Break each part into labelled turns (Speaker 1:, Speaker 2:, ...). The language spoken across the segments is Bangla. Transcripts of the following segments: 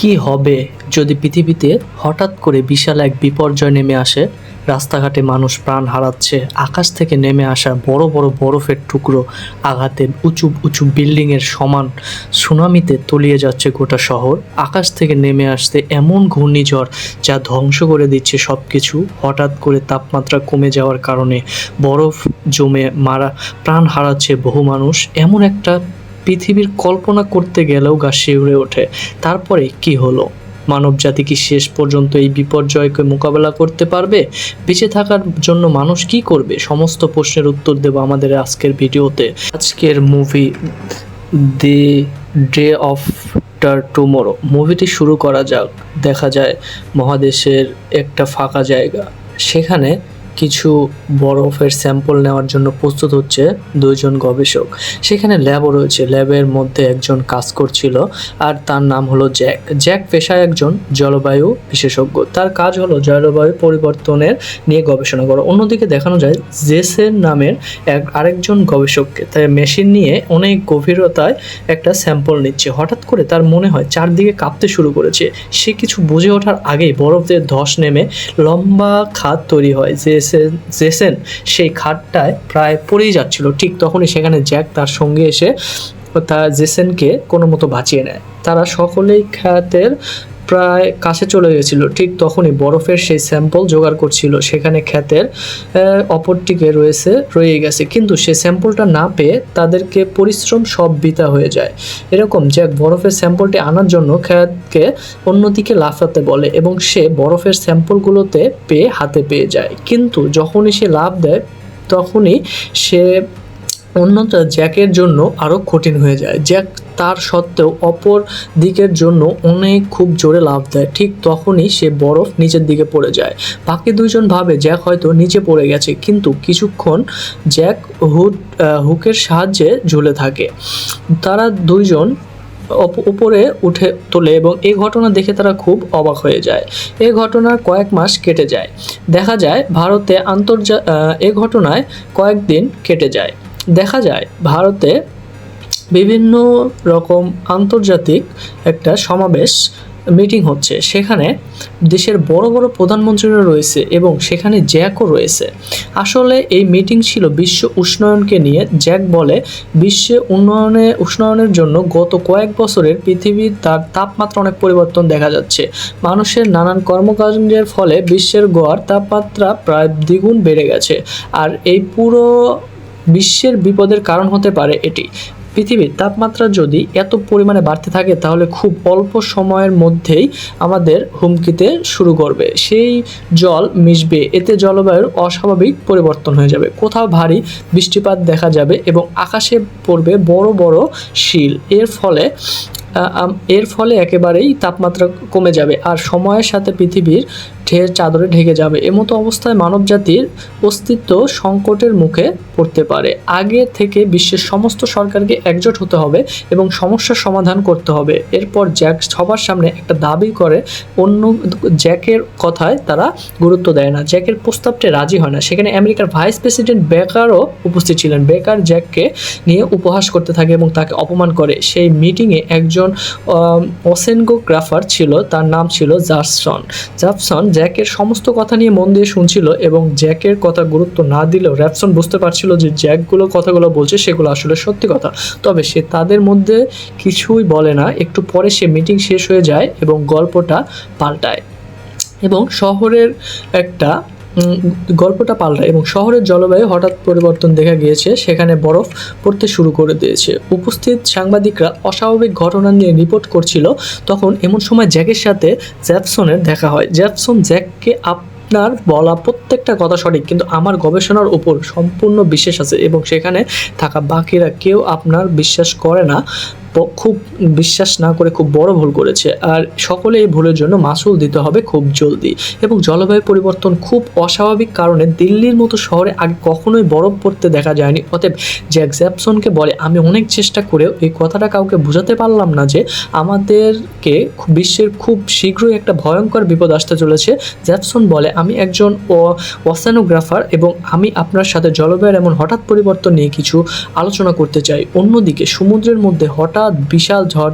Speaker 1: কি হবে যদি পৃথিবীতে হঠাৎ করে বিশাল এক বিপর্যয় নেমে আসে? রাস্তাঘাটে মানুষ প্রাণ হারাচ্ছে, আকাশ থেকে নেমে আসা বড় বড় বরফের টুকরো, আঘাতে উঁচু উঁচু বিল্ডিংয়ের সমান সুনামিতে তলিয়ে যাচ্ছে গোটা শহর। আকাশ থেকে নেমে আসতে এমন ঘূর্ণিঝড় যা ধ্বংস করে দিচ্ছে সব কিছু হঠাৎ করে তাপমাত্রা কমে যাওয়ার কারণে। বরফ জমে মারা, প্রাণ হারাচ্ছে বহু মানুষ। এমন একটা পৃথিবীর কল্পনা করতে গেলেও গা শিউরে ওঠে। তারপরে কি হলো? মানব জাতি কি শেষ পর্যন্ত এই বিপর্যয়কে মোকাবেলা করতে পারবে? বেঁচে থাকার জন্য মানুষ কি করবে? সমস্ত প্রশ্নের উত্তর দেব আমাদের আজকের ভিডিওতে। আজকের movie the day after tomorrow. মুভিটি শুরু করা যাক। দেখা যায় মহাদেশের একটা ফাঁকা জায়গা। সেখানে কিছু বরফের স্যাম্পল নেওয়ার জন্য প্রস্তুত হচ্ছে দুইজন গবেষক। সেখানে ল্যাবও রয়েছে। ল্যাবের মধ্যে একজন কাজ করছিল আর তার নাম হলো জ্যাক। জ্যাক পেশায় একজন জলবায়ু বিশেষজ্ঞ। তার কাজ হলো জলবায়ু পরিবর্তনের নিয়ে গবেষণা করা। অন্যদিকে দেখানো যায়, জেসের নামের এক আরেকজন গবেষককে। তাই মেশিন নিয়ে অনেক গভীরতায় একটা স্যাম্পল নিচ্ছে। হঠাৎ করে তার মনে হয় চারদিকে কাঁপতে শুরু করেছে। সে কিছু বুঝে ওঠার আগেই বরফের ধস নেমে লম্বা খাত তৈরি হয়। জেসেন জেসেন সেই খাটটায় প্রায় পড়েই যাচ্ছিল। ঠিক তখনই সেখানে জ্যাক তার সঙ্গে এসে তার জেসেনকে কোনো মতো বাঁচিয়ে নেয়। তারা সকলেই খ্যাতের প্রায় কাছে চলে গেছিল। ঠিক তখনই বরফের সেই স্যাম্পল জোগাড় করছিল। সেখানে আহ, অপরটিকে রয়েছে রয়ে গেছে। কিন্তু সে স্যাম্পলটা না পেয়ে তাদেরকে পরিশ্রম সব বৃথা হয়ে যায়। এরকম জ্যাক বরফের স্যাম্পলটি আনার জন্য খ্যাতকে অন্যদিকে লাফাতে বলে এবং সে বরফের স্যাম্পলগুলোতে পেয়ে হাতে পেয়ে যায়। কিন্তু যখনই সে লাভ দেয় তখনই সে অন্যটা জ্যাকের জন্য আরও কঠিন হয়ে যায়। জ্যাক তার সত্ত্বেও অপর দিকের জন্য অনেক খুব জোরে লাভ দেয়। ঠিক তখনই সে বরফ নিচের দিকে পড়ে যায়। বাকি দুইজন ভাবে জ্যাক হয়তো নিচে পড়ে গেছে, কিন্তু কিছুক্ষণ জ্যাক হুড হুকের সাহায্যে ঝুলে থাকে। তারা দুইজন উপরে উঠে তোলে এবং এই ঘটনা দেখে তারা খুব অবাক হয়ে যায়। এই ঘটনার কয়েক মাস কেটে যায়। দেখা যায় ভারতে আন্তর্জা এ ঘটনায় কয়েকদিন কেটে যায়। দেখা যায় ভারতে বিভিন্ন রকম আন্তর্জাতিক একটা সমাবেশ মিটিং হচ্ছে। সেখানে দেশের বড় বড় প্রধানমন্ত্রীরা রয়েছে এবং সেখানে জ্যাকও রয়েছে। আসলে এই মিটিং ছিল বিশ্ব উষ্ণায়নকে নিয়ে। জ্যাক বলে, বিশ্বে উন্নয়নে, উষ্ণায়নের জন্য গত কয়েক বছরের পৃথিবীর তার তাপমাত্রা অনেক পরিবর্তন দেখা যাচ্ছে। মানুষের নানান কর্মকাণ্ডের ফলে বিশ্বের গড় তাপমাত্রা প্রায় দ্বিগুণ বেড়ে গেছে। আর এই পুরো বিশ্বের বিপদের কারণ হতে পারে এটি। পৃথিবীর তাপমাত্রা যদি এত পরিমাণে বাড়তে থাকে, তাহলে খুব অল্প সময়ের মধ্যেই আমাদের হুমকিতে শুরু করবে। সেই জল মিশবে, এতে জলবায়ুর অস্বাভাবিক পরিবর্তন হয়ে যাবে। কোথাও ভারী বৃষ্টিপাত দেখা যাবে এবং আকাশে পড়বে বড় বড় শিল। এর ফলে এর ফলে একেবারেই তাপমাত্রা কমে যাবে। আর সময়ের সাথে পৃথিবীর ঢের চাদরে ঢেকে যাবে। এমতো অবস্থায় মানব জাতির অস্তিত্ব সংকটের মুখে পড়তে পারে। আগে থেকে বিশ্বের সমস্ত সরকারকে একজোট হতে হবে এবং সমস্যার সমাধান করতে হবে। এরপর জ্যাক সবার সামনে একটা দাবি করে, অন্য জ্যাকের কথায় তারা গুরুত্ব দেয় না। জ্যাকের প্রস্তাবটি রাজি হয় না। সেখানে আমেরিকার ভাইস প্রেসিডেন্ট বেকারও উপস্থিত ছিলেন। বেকার জ্যাককে নিয়ে উপহাস করতে থাকে এবং তাকে অপমান করে। সেই মিটিংয়ে একজন অসেনগোগ্রাফার ছিল, তার নাম ছিল জাফসন। জাফসন জ্যাকের সমস্ত কথা নিয়ে মন দিয়ে শুনছিল এবং জ্যাকের কথা গুরুত্ব না দিলেও র্যাপসন বুঝতে পারছিল যে জ্যাকগুলো কথাগুলো বলছে সেগুলো আসলে সত্যি কথা। তবে সে তাদের মধ্যে কিছুই বলে না। একটু পরে সে মিটিং শেষ হয়ে যায় এবং গল্পটা পাল্টায়। এবং শহরের একটা গল্পটা পাল্টায় এবং শহরের জলবায়ু হঠাৎ পরিবর্তন দেখা গিয়েছে, সেখানে বরফ পড়তে শুরু করে দিয়েছে। উপস্থিত সাংবাদিকরা অস্বাভাবিক ঘটনা নিয়ে রিপোর্ট করছিল, তখন এমন সময় জ্যাকের সাথে জ্যাপসনের দেখা হয়। জ্যাপসন জ্যাককে আপ আপনার বলা প্রত্যেকটা কথা সঠিক, কিন্তু আমার গবেষণার উপর সম্পূর্ণ বিশ্বাস আছে এবং সেখানে থাকা বাকিরা কেউ আপনার বিশ্বাস করে না। খুব বিশ্বাস না করে খুব বড় ভুল করেছে। আর সকলে এই ভুলের জন্য মাসুল দিতে হবে খুব জলদি। এবং জলবায়ু পরিবর্তন খুব অস্বাভাবিক কারণে দিল্লির মতো শহরে আগে কখনোই বরফ পড়তে দেখা যায়নি। অতএব জ্যাক জ্যাপসনকে বলে, আমি অনেক চেষ্টা করেও এই কথাটা কাউকে বোঝাতে পারলাম না যে আমাদেরকে বিশ্বের খুব শীঘ্রই একটা ভয়ঙ্কর বিপদ আসতে চলেছে। জ্যাপসন বলে, আমি একজন ওসানোগ্রাফার এবং আমি আপনার সাথে জলবায়ুর এমন হঠাৎ পরিবর্তন নিয়ে কিছু আলোচনা করতে চাই। অন্যদিকে সমুদ্রের মধ্যে হঠাৎ হঠাৎ বিশাল ঝড়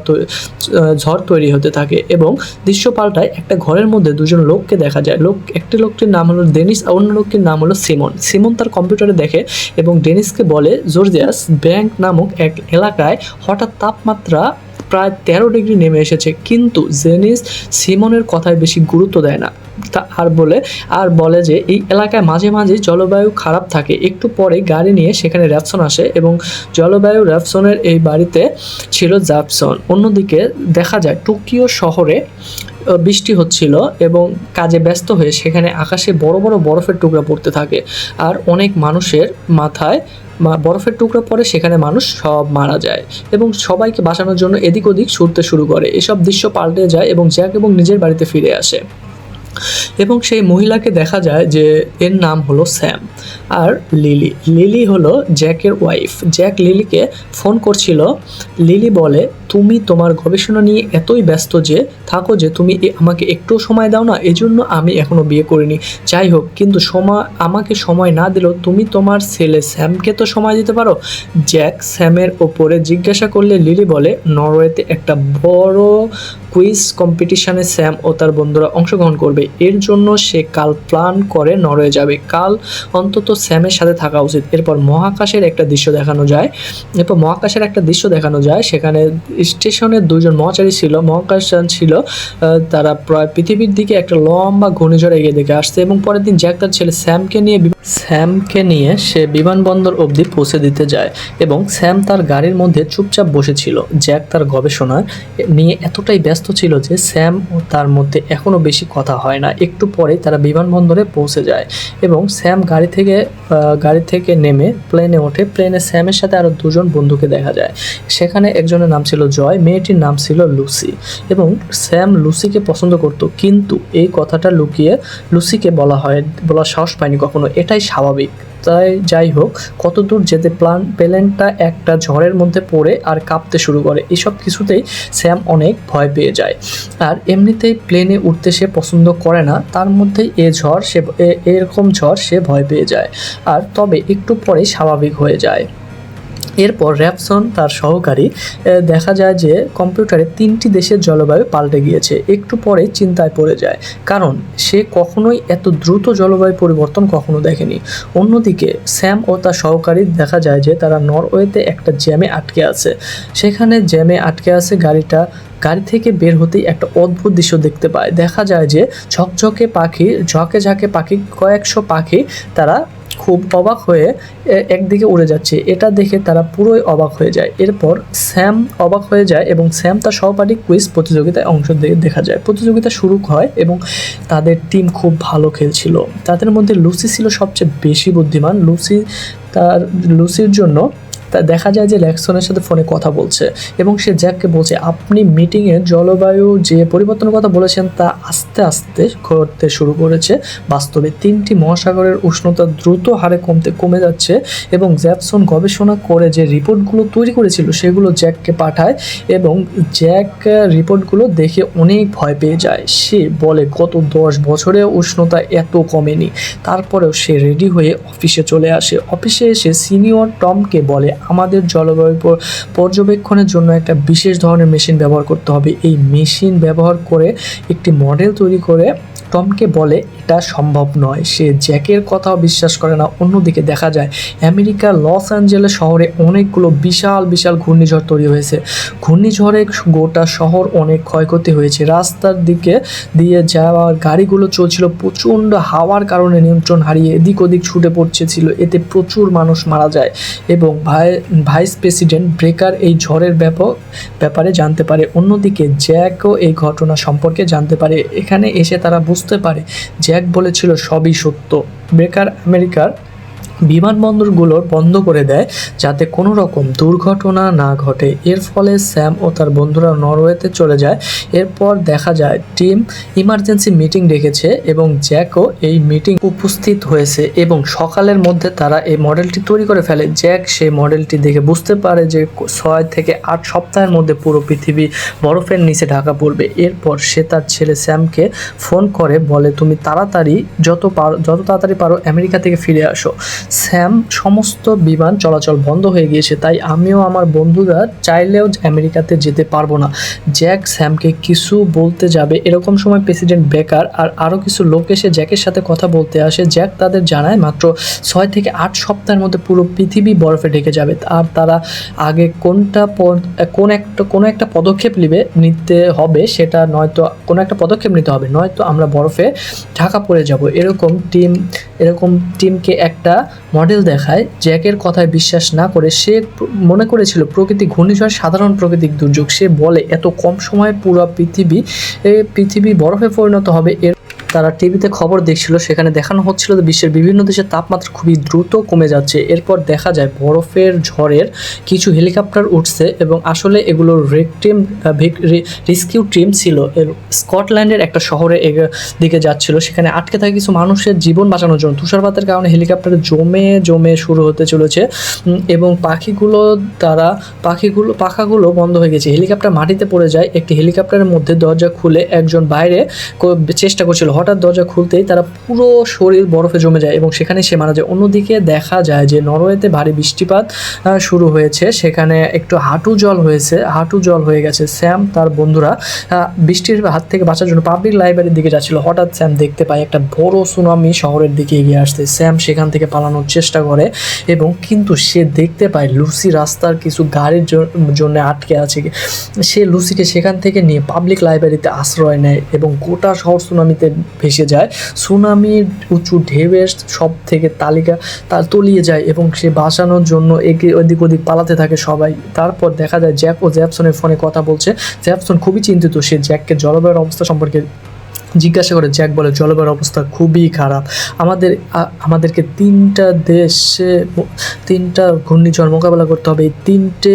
Speaker 1: ঝড় তৈরি হতে থাকে এবং দৃশ্য পাল্টায় একটা ঘরের মধ্যে দুজন লোককে দেখা যায়। লোক একটি লোকটির নাম হলো ডেনিস আর অন্য লোকটির নাম হলো সিমন। সিমন তার কম্পিউটারে দেখে এবং ডেনিসকে বলে, জর্জিয়াস, ব্যাংক নামক এক এলাকায় হঠাৎ তাপমাত্রা প্রায় তেরো ডিগ্রি নেমে এসেছে, কিন্তু জেনিস সিমনের কথায় বেশি গুরুত্ব দেয় না। তা আর বলে আর বলে যে, এই এলাকায় মাঝে মাঝে জলবায়ু খারাপ থাকে। একটু পরে গাড়ি নিয়ে সেখানে র্যাপসন আসে এবং জলবায়ু র্যাপসনের এই বাড়িতে ছিল জ্যাপসন অন্যদিকে দেখা যায়, টোকিও শহরে বৃষ্টি হচ্ছিল এবং কাজে ব্যস্ত হয়ে সেখানে আকাশে বড় বড় বরফের টুকরা পড়তে থাকে। আর অনেক মানুষের মাথায় বরফের টুকরো পরে সেখানে মানুষ সব মারা যায় এবং সবাইকে বাঁচানোর জন্য এদিক ওদিক ছুটতে শুরু করে। এসব দৃশ্য পাল্টে যায় এবং জ্যাক এবং নিজের বাড়িতে ফিরে আসে। এবং সেই মহিলাকে দেখা যায় যে এর নাম হলো স্যাম আর লিলি। লিলি হলো জ্যাকের ওয়াইফ। জ্যাক লিলিকে ফোন করছিল, লিলি বলে, তুমি তোমার গবেষণা নিয়ে এতই ব্যস্ত যে, থাকো যে, তুমি আমাকে একটু সময় দাও না, এজন্য আমি এখনও বিয়ে করিনি। যাই হোক, কিন্তু সময় আমাকে সময় না দিলেও তুমি তোমার ছেলে স্যামকে তো সময় দিতে পারো? জ্যাক স্যামের ওপরে জিজ্ঞাসা করলে লিলি বলে, নরওয়েতে একটা বড় কুইজ কম্পিটিশানে স্যাম ও তার বন্ধুরা অংশগ্রহণ করবে। এর জন্য সে কাল প্ল্যান করে নরওয়ে যাবে। কাল অন্তত স্যামের সাথে থাকা উচিত। এরপর মহাকাশের একটা দৃশ্য দেখানো যায়। এরপর মহাকাশের একটা দৃশ্য দেখানো যায়। সেখানে স্টেশনের দুজন মহাচারী ছিল, মহাকাশযান ছিল। তারা প্রায় পৃথিবীর দিকে একটা লম্বা ঘূর্ণিঝড় এগিয়ে দেখে আসছে এবং পরের দিন জ্যাক তার ছেলে স্যামকে নিয়ে স্যামকে নিয়ে সে বিমানবন্দর অবধি পৌঁছে দিতে যায় এবং স্যাম তার গাড়ির মধ্যে চুপচাপ বসেছিল। জ্যাক তার গবেষণা নিয়ে এতটাই ব্যস্ত ছিল যে স্যাম তার মধ্যে এখনও বেশি কথা হয় না, একটু পরে তারা বিমানবন্দরে পৌঁছে যায় এবং স্যাম গাড়ি থেকে গাড়ি থেকে নেমে প্লেনে ওঠে। প্লেনে স্যামের সাথে আরও দুজন বন্ধুকে দেখা যায়। সেখানে একজনের নাম ছিল জয়, মেয়েটির নাম ছিল লুসি এবং স্যাম লুসিকে পছন্দ করত। কিন্তু এই কথাটা লুকিয়ে লুসিকে বলা হয় বলা সাহস পায়নি কখনো। এটাই স্বাভাবিক। তাই যাই হোক কত দূর যেতে প্লান প্লেনটা একটা ঝড়ের মধ্যে পড়ে আর কাঁপতে শুরু করে। এসব কিছুতেই স্যাম অনেক ভয় পেয়ে যায়। আর এমনিতেই প্লেনে উঠতে সে পছন্দ করে না, তার মধ্যে এ ঝড় সে এরকম ঝড় সে ভয় পেয়ে যায়। আর তবে একটু পরে স্বাভাবিক হয়ে যায়। এরপর র্যাপসন তার সহকারী দেখা যায় যে কম্পিউটারে তিনটি দেশের জলবায়ু পাল্টে গিয়েছে, একটু পরে চিন্তায় পড়ে যায়। কারণ সে কখনোই এত দ্রুত জলবায়ু পরিবর্তন কখনো দেখেনি। অন্যদিকে স্যাম ও তার সহকারী, দেখা যায় যে তারা নরওয়েতে একটা জ্যামে আটকে আছে। সেখানে জ্যামে আটকে আছে গাড়িটা, গাড়ি থেকে বের হতেই একটা অদ্ভুত দৃশ্য দেখতে পায়। দেখা যায় যে ঝকঝকে পাখি, ঝকে ঝাঁকে পাখি, কয়েকশো পাখি তারা খুব অবাক হয়ে একদিকে উড়ে যাচ্ছে। এটা দেখে তারা পুরোই অবাক হয়ে যায়। এরপর স্যাম অবাক হয়ে যায় এবং স্যাম তার সহপাঠী কুইজ প্রতিযোগিতায় অংশ দেখা যায়। প্রতিযোগিতা শুরু হয় এবং তাদের টিম খুব ভালো খেলছিল। তাদের মধ্যে লুসি ছিল সবচেয়ে বেশি বুদ্ধিমান। লুসি তার, লুসির জন্য তা দেখা যায় যে ল্যাকসনের সাথে ফোনে কথা বলছে এবং সে জ্যাককে বলছে, আপনি মিটিংয়ে জলবায়ু যে পরিবর্তনের কথা বলেছেন, তা আস্তে আস্তে ঘটতে শুরু করেছে। বাস্তবে তিনটি মহাসাগরের উষ্ণতা দ্রুত হারে কমতে, কমে যাচ্ছে এবং জ্যাকসন গবেষণা করে যে রিপোর্টগুলো তৈরি করেছিল, সেগুলো জ্যাককে পাঠায় এবং জ্যাক রিপোর্টগুলো দেখে অনেক ভয় পেয়ে যায়। সে বলে, গত দশ বছরে উষ্ণতা এত কমেনি। তারপরেও সে রেডি হয়ে অফিসে চলে আসে। অফিসে এসে সিনিয়র টমকে বলে আমাদের জলবায়ু পর্যবেক্ষণের জন্য একটা বিশেষ ধরনের মেশিন ব্যবহার করতে হবে। এই মেশিন ব্যবহার করে একটি মডেল তৈরি করে টমকে বলে, এটা সম্ভব নয়। সে জ্যাকের কথাও বিশ্বাস করে না। অন্যদিকে দেখা যায় আমেরিকার লস অ্যাঞ্জেলেস শহরে অনেকগুলো বিশাল বিশাল ঘূর্ণিঝড় তৈরি হয়েছে। ঘূর্ণিঝড়ে গোটা শহর অনেক ক্ষয়ক্ষতি হয়েছে। রাস্তার দিকে দিয়ে যাওয়ার গাড়িগুলো চলছিল। প্রচণ্ড হাওয়ার কারণে নিয়ন্ত্রণ হারিয়ে এদিক ওদিক ছুটে পড়ছে ছিল এতে প্রচুর মানুষ মারা যায় এবং ভাই, ভাইস প্রেসিডেন্ট ব্রেকার এই ঝড়ের ব্যাপক ব্যাপারে জানতে পারে। অন্যদিকে জ্যাকও এই ঘটনা সম্পর্কে জানতে পারে। এখানে এসে তারা বুঝতে পারে। জ্যাক বলেছিল সবই সত্য। বেকার আমেরিকার বিমানবন্দরগুলোর বন্ধ করে দেয় যাতে কোনো রকম দুর্ঘটনা না ঘটে। এর ফলে স্যাম ও তার বন্ধুরা নরওয়েতে চলে যায়। এরপর দেখা যায় টিম ইমার্জেন্সি মিটিং ডেকেছে এবং জ্যাকও এই মিটিং উপস্থিত হয়েছে এবং সকালের মধ্যে তারা এই মডেলটি তৈরি করে ফেলে। জ্যাক সেই মডেলটি দেখে বুঝতে পারে যে ছয় থেকে আট সপ্তাহের মধ্যে পুরো পৃথিবী বরফের নিচে ঢাকা পড়বে। এরপর সে তার ছেলে স্যামকে ফোন করে, বলে, তুমি তাড়াতাড়ি যত পারো, যত তাড়াতাড়ি পারো, আমেরিকা থেকে ফিরে আসো। স্যাম, সমস্ত বিমান চলাচল বন্ধ হয়ে গিয়েছে, তাই আমিও আমার বন্ধুরা চাইলেও আমেরিকাতে যেতে পারব না। জ্যাক স্যামকে কিছু বলতে যাবে, এরকম সময় প্রেসিডেন্ট বেকার আর আরও কিছু লোক এসে জ্যাকের সাথে কথা বলতে আসে। জ্যাক তাদের জানায়, মাত্র ছয় থেকে আট সপ্তাহের মধ্যে পুরো পৃথিবী বরফে ঢেকে যাবে। আর তারা আগে কোনটা কোন একটা কোনো একটা পদক্ষেপ নেবে, নিতে হবে সেটা নয়তো কোনো একটা পদক্ষেপ নিতে হবে, নয়তো আমরা বরফে ঢাকা পড়ে যাব। এরকম টিম এরকম টিমকে একটা মডেল দেখায় জ্যাকের কথায় বিশ্বাস না করে সে মনে করেছিল, প্রকৃতি ঘূর্ণিঝড়, সাধারণ প্রাকৃতিক দুর্যোগ। সে বলে, এত কম সময়ে পুরো পৃথিবী পৃথিবী বরফে পরিণত হবে। এর তারা টিভিতে খবর দেখছিল, সেখানে দেখানো হচ্ছিল যে বিশ্বের বিভিন্ন দেশের তাপমাত্রা খুবই দ্রুত কমে যাচ্ছে। এরপর দেখা যায় বরফের ঝড়ের কিছু হেলিকপ্টার উঠছে এবং আসলে এগুলো রেক টিম রেস্কিউ টিম ছিল। স্কটল্যান্ডের একটা শহরে দিকে যাচ্ছিল। সেখানে আটকে থাকা কিছু মানুষের জীবন বাঁচানোর জন্য। তুষারপাতের কারণে হেলিকপ্টারে জমে জমে শুরু হতে চলেছে। এবং পাখিগুলো তারা পাখিগুলো, পাখাগুলো বন্ধ হয়ে গেছে। হেলিকপ্টার মাটিতে পড়ে যায়। একটি হেলিকপ্টারের মধ্যে দরজা খুলে একজন বাইরে চেষ্টা করছিল। হঠাৎ দরজা খুলতেই তারা পুরো শরীর বরফে জমে যায় এবং সেখানে সে মারা যায়। অন্যদিকে দেখা যায় যে নরওয়েতে ভারী বৃষ্টিপাত শুরু হয়েছে। সেখানে একটু হাঁটু জল হয়েছে। হাঁটু জল হয়ে গেছে স্যাম, তার বন্ধুরা। বৃষ্টির হাত থেকে বাঁচার জন্য পাবলিক লাইব্রেরির দিকে যাচ্ছিল। হঠাৎ স্যাম দেখতে পায় একটা বড় সুনামি শহরের দিকে এগিয়ে আসছে। স্যাম সেখান থেকে পালানোর চেষ্টা করে এবং কিন্তু সে দেখতে পায় লুসি রাস্তার কিছু গাড়ির জন্য আটকে আছে। সে লুসিকে সেখান থেকে নিয়ে পাবলিক লাইব্রেরিতে আশ্রয় নেয় এবং গোটা শহর সুনামিতে ভেসে যায়। সুনামির উঁচু ঢেউয়ের সব থেকে তালিকা তা তলিয়ে যায় এবং সে বাঁচানোর জন্য একে ওদিক ওদিক পালাতে থাকে সবাই। তারপর দেখা যায় জ্যাক ও জ্যাপসনের ফোনে কথা বলছে। জ্যাপসন খুবই চিন্তিত, সে জ্যাককে জলবায়ুর অবস্থা সম্পর্কে জিজ্ঞাসা করে। জ্যাক বলে, জলবায়ুর অবস্থা খুবই খারাপ। আমাদের আমাদেরকে তিনটা দেশে, তিনটা ঘূর্ণিঝড় মোকাবেলা করতে হবে। এই তিনটে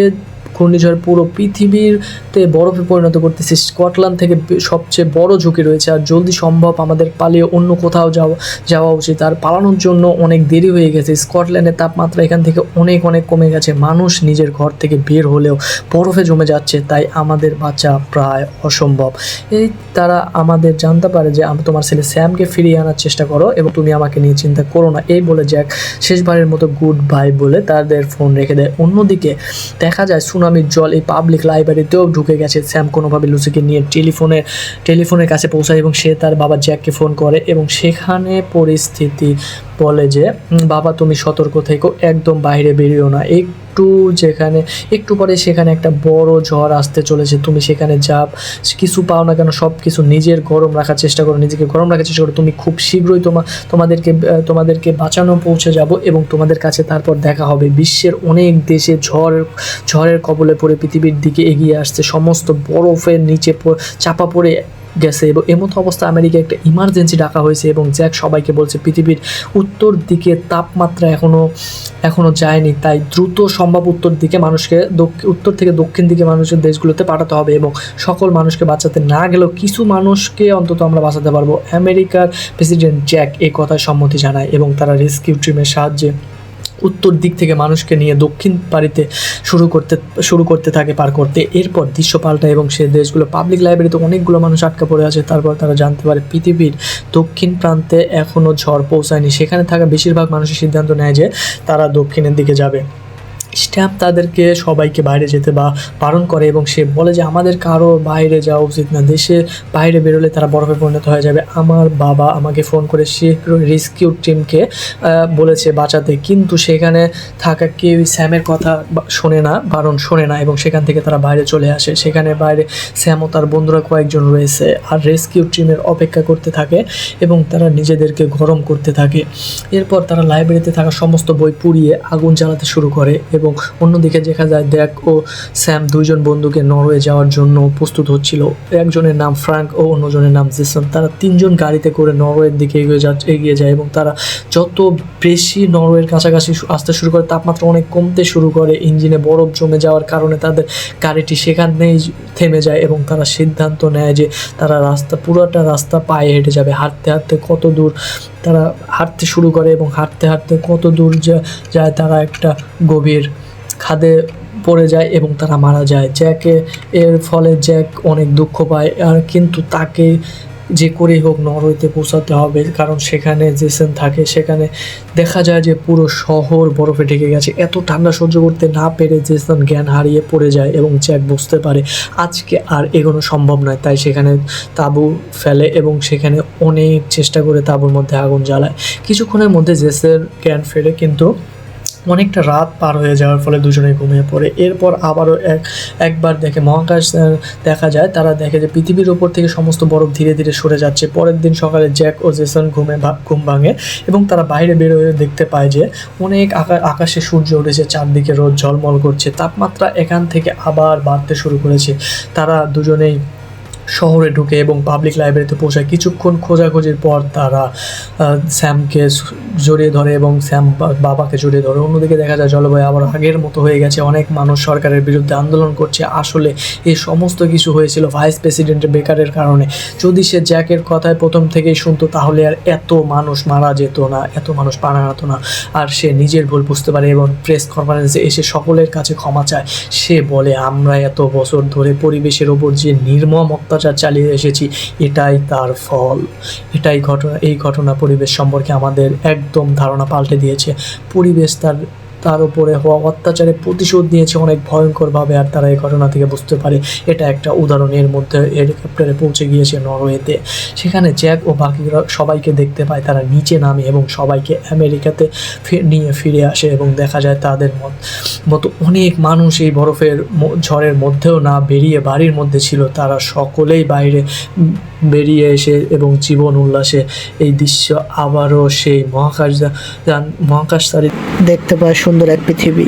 Speaker 1: ঘূর্ণিঝড় পুরো পৃথিবীতে বরফে পরিণত করতেছে। স্কটল্যান্ড থেকে সবচেয়ে বড় ঝুঁকি রয়েছে আর জলদি সম্ভব আমাদের পালিয়ে অন্য কোথাও যাওয়া যাওয়া উচিত। আর পালানোর জন্য অনেক দেরি হয়ে গেছে। স্কটল্যান্ডের তাপমাত্রা এখান থেকে অনেক অনেক কমে গেছে। মানুষ নিজের ঘর থেকে বের হলেও বরফে জমে যাচ্ছে, তাই আমাদের বাঁচা প্রায় অসম্ভব। এই তারা আমাদের জানতে পারে যে, আমি তোমার ছেলে স্যামকে ফিরিয়ে আনার চেষ্টা করো এবং তুমি আমাকে নিয়ে চিন্তা করো না। এই বলে জ্যাক শেষবারের মতো গুড বাই বলে তাদের ফোন রেখে দেয়। অন্যদিকে দেখা যায় সুনামির জল এই পাবলিক লাইব্রেরিতেও ঢুকে গেছে। স্যাম কোনোভাবে লুসিকে নিয়ে টেলিফোনে, টেলিফোনের কাছে পৌঁছায় এবং সে তার বাবা জ্যাককে ফোন করে এবং সেখানে পরিস্থিতি বলে যে বাবা, তুমি সতর্ক থেকো, একদম বাইরে বেরিও না। একটু যেখানে, একটু পরে সেখানে একটা বড় ঝড় আসতে চলেছে, তুমি সেখানে যা কিছু পাও না কেন সব কিছু নিজের গরম রাখার চেষ্টা করো, নিজেকে গরম রাখার চেষ্টা করো। তুমি খুব শীঘ্রই তোমা, তোমাদেরকে তোমাদেরকে বাঁচানো পৌঁছে যাব এবং তোমাদের কাছে তারপর দেখা হবে। বিশ্বের অনেক দেশে ঝড়, ঝড়ের কবলে পড়ে পৃথিবীর দিকে এগিয়ে আসছে। সমস্ত বরফের নিচে চাপা পড়ে গেছে এবং এমতো অবস্থা আমেরিকায় একটা ইমার্জেন্সি ডাকা হয়েছে এবং জ্যাক সবাইকে বলছে পৃথিবীর উত্তর দিকে তাপমাত্রা এখনও এখনও যায়নি। তাই দ্রুত সম্ভব উত্তর দিকে মানুষকে উত্তর থেকে দক্ষিণ দিকে মানুষের দেশগুলোতে পাঠাতে হবে এবং সকল মানুষকে বাঁচাতে না গেলেও কিছু মানুষকে অন্তত আমরা বাঁচাতে পারব, আমেরিকার প্রেসিডেন্ট জ্যাক এই কথায় সম্মতি জানায় এবং তারা রেস্কিউ টিমের সাহায্যে উত্তর দিক থেকে মানুষকে নিয়ে দক্ষিণ পাড়িতে শুরু করতে শুরু করতে থাকে পার করতে। এরপর দৃশ্য পাল্টায় এবং সে দেশগুলো পাবলিক লাইব্রেরিতে অনেকগুলো মানুষ আটকা পড়ে আছে। তারপর তারা জানতে পারে পৃথিবীর দক্ষিণ প্রান্তে এখনও ঝড় পৌঁছায়নি। সেখানে থাকা বেশিরভাগ মানুষের সিদ্ধান্ত নেয় যে তারা দক্ষিণের দিকে যাবে। স্ট্যাম্প তাদেরকে সবাইকে বাইরে যেতে বা বারণ করে এবং সে বলে যে, আমাদের কারও বাইরে যাওয়া উচিত না। দেশে বাইরে বেরোলে তারা বরফে পরিণত হয়ে যাবে। আমার বাবা আমাকে ফোন করে সে রেস্কিউ টিমকে বলেছে বাঁচাতে। কিন্তু সেখানে থাকা কেউ স্যামের কথা শোনে না, বারণ শোনে না এবং সেখান থেকে তারা বাইরে চলে আসে। সেখানে বাইরে স্যাম ও তার বন্ধুরা কয়েকজন রয়েছে আর রেস্কিউ টিমের অপেক্ষা করতে থাকে এবং তারা নিজেদেরকে গরম করতে থাকে। এরপর তারা লাইব্রেরিতে থাকা সমস্ত বই পুড়িয়ে আগুন জ্বালাতে শুরু করে এবং অন্যদিকে দেখা যায়, দেখ ও স্যাম দুইজন বন্ধুকে নরওয়ে যাওয়ার জন্য প্রস্তুত হচ্ছিল। একজনের নাম ফ্রাঙ্ক ও অন্যজনের নাম জেসন। তারা তিনজন গাড়িতে করে নরওয়ের দিকে এগিয়ে যা এগিয়ে যায় এবং তারা যত বেশি নরওয়ের কাছাকাছি আসতে শুরু করে, তাপমাত্রা অনেক কমতে শুরু করে। ইঞ্জিনে বরফ জমে যাওয়ার কারণে তাদের গাড়িটি সেখানেই থেমে যায় এবং তারা সিদ্ধান্ত নেয় যে তারা রাস্তা পুরোটা রাস্তা পায়ে হেঁটে যাবে। হাঁটতে হাঁটতে কত দূর তারা হাঁটতে শুরু করে এবং হাঁটতে হাঁটতে কত দূর যায় তারা একটা গভীর খাদে পড়ে যায় এবং তারা মারা যায়। জ্যাকে এর ফলে জ্যাক অনেক দুঃখ পায়, আর কিন্তু তাকে যে করেই হোক নরওয়েতে পৌঁছাতে হবে, কারণ সেখানে জেসেন থাকে, সেখানে দেখা যায় যে পুরো শহর বরফে ঢেকে গেছে। এত ঠান্ডা সহ্য করতে না পেরে জেসন জ্ঞান হারিয়ে পড়ে যায় এবং জ্যাক বুঝতে পারে, আজকে আর এগোনো সম্ভব নয়। তাই সেখানে তাঁবু ফেলে এবং সেখানে অনেক চেষ্টা করে তাঁবুর মধ্যে আগুন জ্বালায়। কিছুক্ষণের মধ্যে জেসের জ্ঞান ফেরে, কিন্তু অনেকটা রাত পার হয়ে যাওয়ার ফলে দুজনেই ঘুমিয়ে পড়ে। এরপর আবারও এক একবার দেখে মহাকাশ দেখা যায়, তারা দেখে যে পৃথিবীর ওপর থেকে সমস্ত বরফ ধীরে ধীরে সরে যাচ্ছে। পরের দিন সকালে জ্যাক ও জেসন ঘুমে ঘুম ভাঙে এবং তারা বাইরে বের হয়ে দেখতে পায় যে অনেক আকা- আকাশে সূর্য উঠেছে, চারদিকে রোদ ঝলমল করছে, তাপমাত্রা এখান থেকে আবার বাড়তে শুরু করেছে। তারা দুজনেই শহরে ঢুকে এবং পাবলিক লাইব্রেরিতে পৌঁছায়। কিছুক্ষণ খোঁজাখুঁজির পর তারা স্যামকে জড়িয়ে ধরে এবং স্যাম বাবাকে জড়িয়ে ধরে। অন্যদিকে দেখা যায়, জলবায়ু আবার আগের মতো হয়ে গেছে। অনেক মানুষ সরকারের বিরুদ্ধে আন্দোলন করছে। আসলে এই সমস্ত কিছু হয়েছিল ভাইস প্রেসিডেন্টের বেকারের কারণে। যদি সে জ্যাকের কথায় প্রথম থেকেই শুনতো, তাহলে আর এত মানুষ মারা যেত না, এত মানুষ প্রাণ হারাতো না। আর সে নিজের ভুল বুঝতে পারে এবং প্রেস কনফারেন্সে এসে সকলের কাছে ক্ষমা চায়। সে বলে, আমরা এত বছর ধরে পরিবেশের ওপর যে নির্মম অত্যাচার চালিয়ে এসেছি, এটাই তার ফল। এটাই ঘটনা, এই ঘটনা পরিবেশ সম্পর্কে আমাদের একদম ধারণা পাল্টে দিয়েছে। পরিবেশ তার তার উপরে হওয়া অত্যাচারে প্রতিশোধ নিয়েছে অনেক ভয়ঙ্করভাবে আর তারা এই ঘটনা থেকে বুঝতে পারে এটা একটা উদাহরণ। এর মধ্যে হেলিকপ্টারে পৌঁছে গিয়েছে নরওয়েতে। সেখানে জ্যাক ও বাকিরা সবাইকে দেখতে পায়, তারা নিচে নামে এবং সবাইকে আমেরিকাতে নিয়ে ফিরে আসে এবং দেখা যায় তাদের মত, মতো অনেক মানুষ এই বরফের ঝড়ের মধ্যেও না বেরিয়ে বাড়ির মধ্যে ছিল। তারা সকলেই বাইরে বেরিয়ে এসে এবং জীবন উল্লাসে এই দৃশ্য আবারও সেই মহাকাশ যান মহাকাশচারী
Speaker 2: দেখতে পায়। সুন্দর এক পৃথিবী।